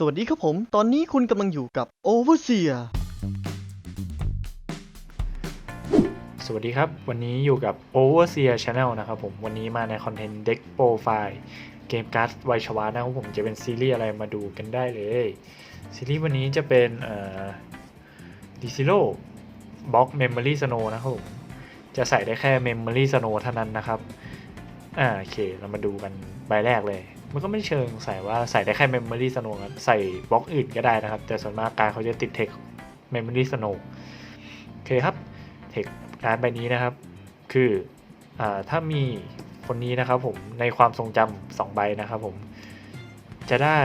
สวัสดีครับผม ตอนนี้คุณกำลังอยู่กับ Overseer สวัสดีครับ วันนี้อยู่กับ Overseer Channel นะครับผม วันนี้มาในคอนเทนต์ Deck Profile เกมการ์ดไวชวานะครับผมจะเป็นซีรีส์อะไรมาดูกันได้เลย ซีรีส์วันนี้จะเป็นเอ่อดิซิโ o บล็อก Memory Snow นะครับผม จะใส่ได้แค่ Memory Snow เท่านั้นนะครับ อ่าโอเค เรามาดูกันใบแรกเลย มันก็ไม่เชิงใส่ว่าใส่ได้แค่ Memory Snow ครับใส่บล็อกอื่นก็ได้นะครับ แต่ส่วนมากการเขาจะติดเทค Memory Snow โอเคครับเทคการใบนี้นะครับ คืออถ้ามีคนนี้นะครับผมในความทรงจำสองใบนะครับผมจะได้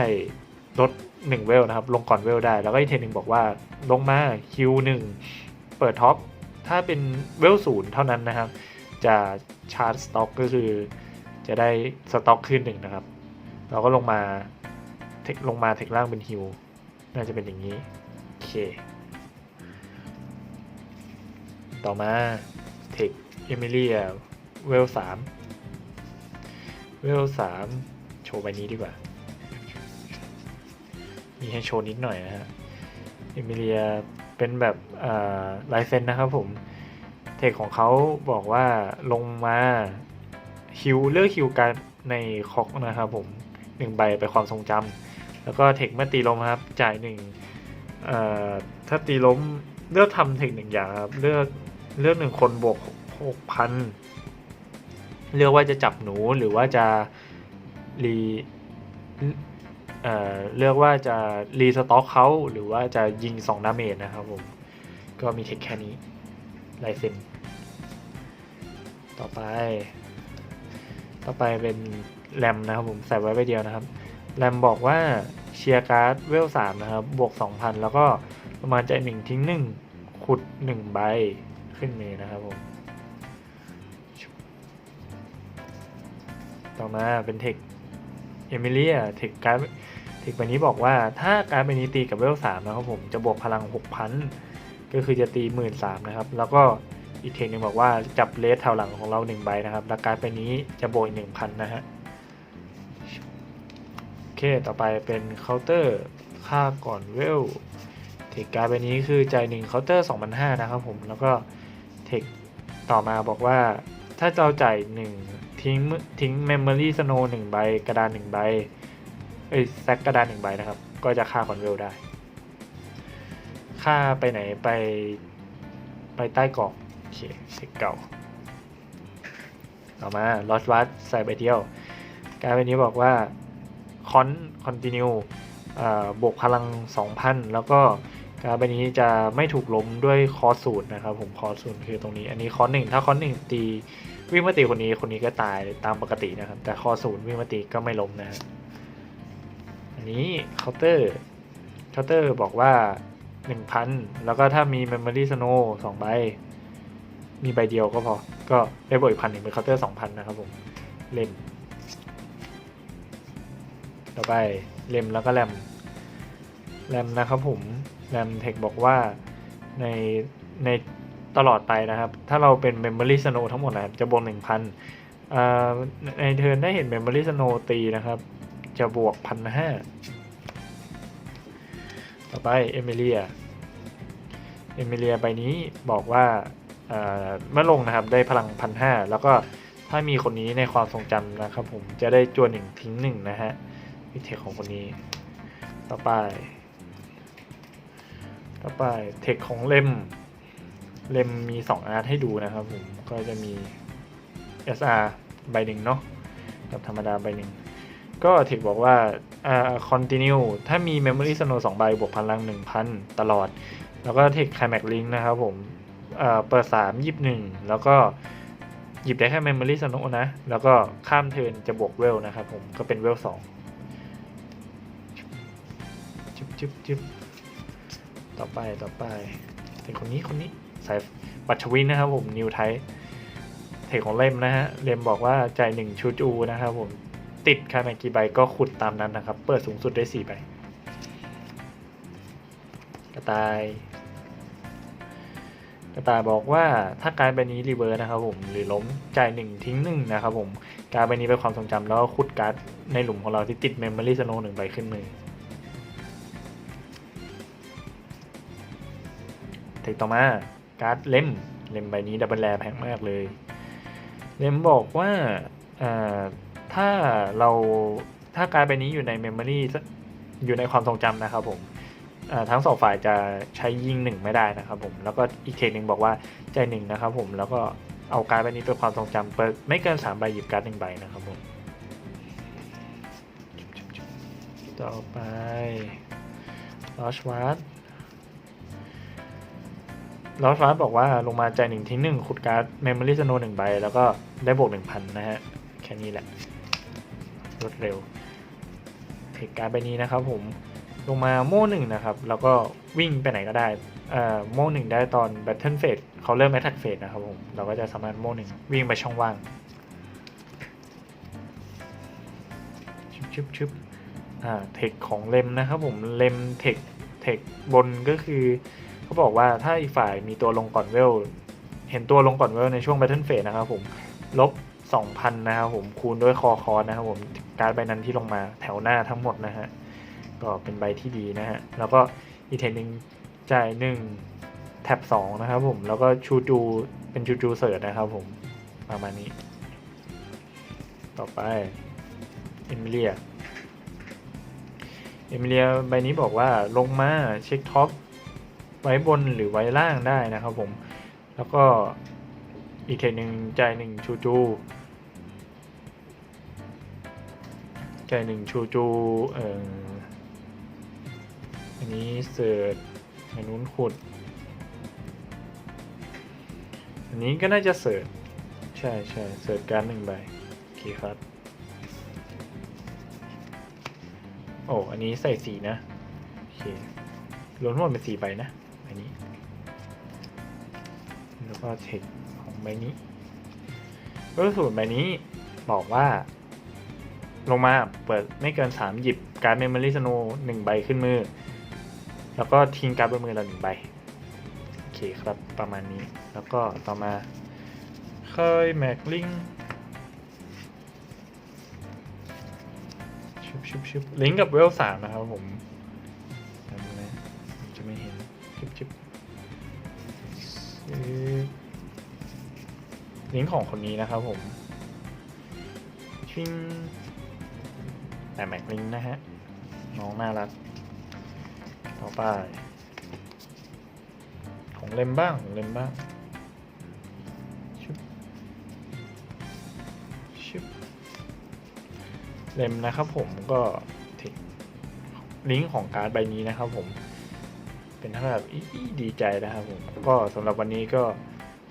ลด1เวลนะครับ ลงก่อนเวลได้ แล้วก็อีกเทคหนึ่งบอกว่าลงมาคิวหนึ่งเปิดท็อป ถ้าเป็นเวลศูนย์เท่านั้นนะครับ จะชาร์จสต็อกก็คือจะได้สต็อกขึ้นหนึ่งนะครับ เราก็ลงมาเทคลงมาเทคล่างเป็นฮิวน่าจะเป็นอย่างนี้ โอเค ต่อมาเทคเอมิเลียเวลสามเวลสามโชว์ใบนี้ดีกว่า มีให้โชว์นิดหน่อยนะฮะเอมิเลียเป็นแบบลายเซ็นนะครับผม เทคของเขาบอกว่าลงมาฮิวเลือกฮิวการในคอกนะครับผม หนึ่งใบไปความทรงจำแล้วก็เทคเมื่อตีล้มครับ จ่ายหนึ่งเอ่อถ้าตีล้มเลือกทำเทคหนึ่งอย่างครับ เลือกเลือกหนึ่งคนบวกหกพันเลือกว่าจะจับหนูหรือว่าจะรีเอ่อเลือกว่าจะรีสต็อกเขาหรือว่าจะยิง2ดาเมจนะครับผม ก็มีเทคแค่นี้ลายเซ็นต่อไป ต่อไปเป็นแรมนะครับผมใส่ไว้ใบเดียวนะครับแรมบอกว่าเชียร์การ์ดเวลสามนะครับบวก 2,000 แล้วก็ประมาณใจหนึ่งทิ้งหนึ่งขุดหนึ่งใบขึ้นมือนะครับผมต่อมาเป็นเทคเอมิเลียเทคการ์ดเทคใบนี้บอกว่าถ้าการ์ดใบนี้ตีกับเวลสามนะครับผมจะบวกพลัง 6,000 ก็คือจะตีหมื่นสามนะครับ แล้วก็ อีกเทคหนึ่งบอกว่าจับเลสแถวหลังของเราหนึ่งใบนะครับแล้วการ์ดใบนี้จะโบวกอีกหนึ่งพันนะฮะ โอเค ต่อไปเป็นเคาน์เตอร์ค่าก่อนเวล เทคการ์ดใบนี้คือจ่ายหนึ่งเคาน์เตอร์2,500 นะครับผม แล้วก็เทคต่อมาบอกว่าถ้าเราจ่ายหนึ่งทิ้งทิ้ง Memory Snow หนึ่งใบกระดานหนึ่งใบเอ้ยแซกกระดานหนึ่งใบนะครับ ก็จะค่าคอนเวลได้ ค่าไปไหนไปไปใต้กล่อง เคเทคเก่า ต่อมาลอสวัตใส่ใบเดียว การใบนี้บอกว่าคอนคอนติเนียบวกพลัง 2,000 แล้วก็การใบนี้จะไม่ถูกล้มด้วยคอสูตรนะครับ ผมคอสูตรคือตรงนี้ อันนี้คอหนึ่งถ้าคอหนึ่งตีวิ่งมาตีคนนี้คนนี้ก็ตายตามปกตินะครับ แต่คอศูนย์วิ่งมาตีก็ไม่ล้มนะฮะอันนี้เคาน์เตอร์เคาน์เตอร์บอกว่า 1,000 แล้วก็ถ้ามี Memory Snow 2 ใบ มีใบเดียวก็พอ ก็ได้บวกอีกพันหนึ่งเป็นเคาน์เตอร์2,000นนะครับผม เล่ม ต่อไปเล่มแล้วก็แรม แรมนะครับผม แรมเทคบอกว่าในในตลอดไปนะครับ ถ้าเราเป็น Memory Snow ทั้งหมดนะครับจะบวก1,000อ่าในเทิร์นได้เห็น Memory Snow ตีนะครับ จะบวกพันห้าต่อไปเอมิเลีย เอมิเลียใบนี้บอกว่า เมื่อลงนะครับได้พลังพันห้าแล้วก็ถ้ามีคนนี้ในความทรงจำนะครับ ผมจะได้จวนหนึ่งทิ้งหนึ่งนะฮะวิเทคของคนนี้ ต่อไป ต่อไปเทคของเลมเลมมี 2 อาร์ตให้ดูนะครับผมก็จะมี SR ใบหนึ่งเนาะกับธรรมดาใบหนึ่งก็เทคบอกว่าอ่า continue ถ้ามี memory snow 2ใบบวกพลัง 1,000 ตลอด แล้วก็เทค climax link นะครับผม เอ่อเปิด3หยิบ1แล้วก็หยิบได้แค่ memory snow นะ แล้วก็ข้ามเทินจะบวกเวลนะครับผมก็เป็นเวล2จึ๊บจึ๊บจึ๊บต่อไปต่อไป เป็นคนนี้คนนี้สายปัชวินนะครับผมนิวไทเทคของเล่มนะฮะเล่มบอกว่าจ่ายหนึ่งชูจูนะครับผมติดขนาดกี่ใบก็ขุดตามนั้นนะครับ เปิดสูงสุดได้สี่ใบกระต่าย กระต่ายบอกว่าถ้าการใบนี้รีเวิร์สนะครับผมหรือล้มจ่ายหนึ่งทิ้งหนึ่งนะครับผมการใบนี้เป็นความทรงจำแล้วก็ขุดการ์ดในหลุมของเราที่ติดเมมโมรี่สโนว์หนึ่งใบขึ้นมือถึงต่อมาการ์ดเล่มเล่มใบนี้ดับเบิลแลแพงมากเลย เล่มบอกว่าถ้าเราถ้าการใบนี้อยู่ในเมมโมรี่อยู่ในความทรงจำนะครับผม ทั้งสองฝ่ายจะใช้ยิงหนึ่งไม่ได้นะครับผมแล้วก็อีกเทคหนึ่งบอกว่าใจหนึ่งนะครับผมแล้วก็เอาการ์ดใบนี้เป็นความทรงจำเปิดไม่เกินสามใบหยิบการ์ดหนึ่งใบนะครับผมต่อไปลอชวัตลอสฟาสบอกว่าลงมาใจหนึ่งทิ้งหนึ่งขุดการ์ดเมมโมรี่สโนหนึ่งใบ แล้วก็ได้บวกหนึ่งพันนะฮะ แค่นี้แหละ รวดเร็วเทคการ์ดใบนี้นะครับผม ลงมาโม่หนึ่งนะครับ แล้วก็วิ่งไปไหนก็ได้เอ่อโม่หนึ่งได้ตอนแบทเทิลเฟสเขาเริ่มแอทแทกเฟสนะครับผมเราก็จะสามารถโม่หนึ่งวิ่งไปช่องว่างชึบชึบชึบอ่าเทคของเลมนะครับผมเลมเทคเทคบนก็คือเขาบอกว่าถ้าอีกฝ่ายมีตัวลงก่อนเวล เห็นตัวลงก่อนเวลในช่วง Battle Phase นะครับผมลบ2,000 นะครับผมคูณด้วยคอคอนะครับผมการ์ดใบนั้นที่ลงมาแถวหน้าทั้งหมดนะฮะ ก็เป็นใบที่ดีนะฮะ แล้วก็อีเทคหนึ่งจ่ายหนึ่งแท็บสองนะครับผม แล้วก็ชูจูเป็นชูจูเสิร์ตนะครับผม ประมาณนี้ ต่อไป เอมิเลีย เอมิเลียใบนี้บอกว่าลงมาเช็คท็อปไว้บนหรือไว้ล่างได้นะครับผม แล้วก็อีกเทคหนึ่งจ่ายหนึ่งชูจูจ่ายหนึ่งชูจูเอ่อ อันนี้เสิร์ชอันนู้นขุด อันนี้ก็น่าจะเสิร์ชใช่ใช่เสิร์ชการดหนึ่งใบโอเคครับ โอ้อันนี้ใส่สีนะโอเครวมทั้งหมดเป็นสี่ใบนะใบนี้ แล้วก็เทคของใบนี้ก็สูตรใบนี้บอกว่า ลงมาเปิดไม่เกินสามหยิบการเมมโมรี่สโนหนึ่งใบขึ้นมือ แล้วก็ทิ้งการ์ดบนมือเราหนึ่งใบโอเคครับประมาณนี้แล้วก็ต่อมาเคยแม็กลิงชุบชุบชุบลิงกับเวลสามนะครับผมจะไม่เห็นจิบจิบลิงของคนนี้นะครับผมชิงแต่แม็กลิงนะฮะน้องน่ารัก ต่อไป ของเลมบ้างของเลมบ้างชุบชุบเลมนะครับผมก็ทิ้งลิงก์ของการ์ดใบนี้นะครับผมเป็นท่าแบบอีดีใจนะครับผมก็สำหรับวันนี้ก็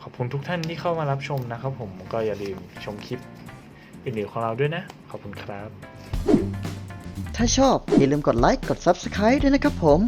ขอบคุณทุกท่านที่เข้ามารับชมนะครับผมก็อย่าลืมชมคลิปอื่นๆของเราด้วยนะ ขอบคุณครับ ถ้าชอบอย่าลืมกดไลค์กด Subscribe ด้วยนะครับผม